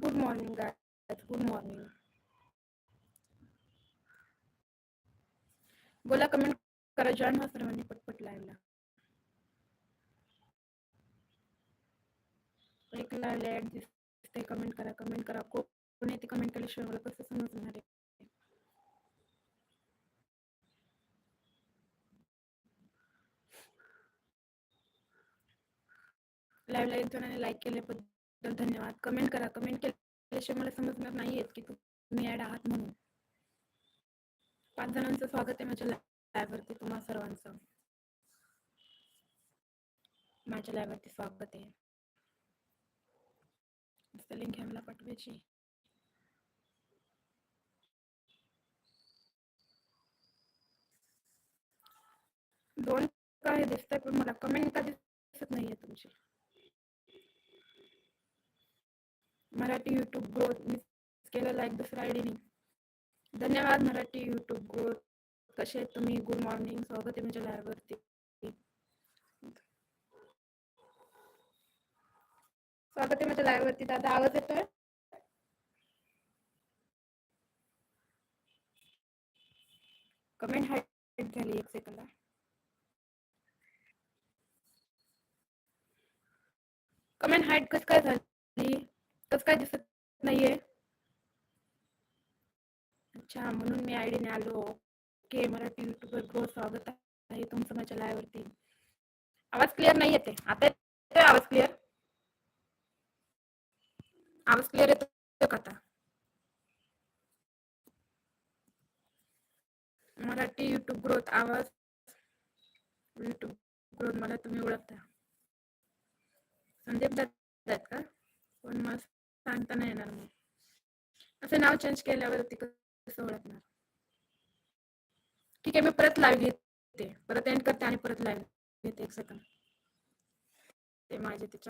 Good morning guys good morning बोला comment करा. Join व्हा सर्वांनी पटपट लाईव्हला एक लाईव्ह ऍड दिसते कमेंट करा कमेंट करा. को- कोणी ते कमेंट केल्याशिवाय मला कसं समजणार आहे? लाईव्हला एक जणांनी लाईक केल्याबद्दल धन्यवाद। कमेंट करा, कमेंट केल्याशिवाय मला समजणार नाहीये की तुम्ही ऍड आहात म्हणून. पाच जणांचं स्वागत आहे माझ्या लाईव्ह वरती, तुम्हा सर्वांचं. माझ्या लाईव्ह वरती स्वागत आहे. लिंक घ्या मला पाठवायची. दोन काय दिसतंय पण मला कमेंट का दिसत नाहीये तुमची? मराठी युट्यूब ग्रोथ मी केलं लाईक दुसऱ्या आयडीने धन्यवाद मराठी युट्यूब ग्रोथ कसे आहेत तुम्ही? गुड मॉर्निंग स्वागत आहे माझ्या लाईव्हवरती स्वागत आहे माझ्या live वरती. दादा आवाज येतोय? कमेंट हाईट झाली एक सेकंद कमेंट हाईट कस काय झाली? कस काय दिसत नाहीये. अच्छा म्हणून मी आयडीने आलो. ओके मराठी युट्यूबर गो स्वागत आहे तुमचं माझ्या लायवरती आवाज क्लिअर नाही येते आता येतोय आवाज क्लिअर आवाज क्लिअर येतो का आता? मराठी युट्यूब ग्रोथ आवाज. युट्यूब ग्रोथ मला तुम्ही ओळखता. संदीप दादा आहेत का? पण मस्त. सांगता नाही येणार मग. असं नाव चेंज केल्यावरती कसं ओळखणार? ठीक आहे मी परत लाईव्ह घेते. परत एंड करते आणि परत लाईव्ह घेते एक सेकंड ते माझे तिच्या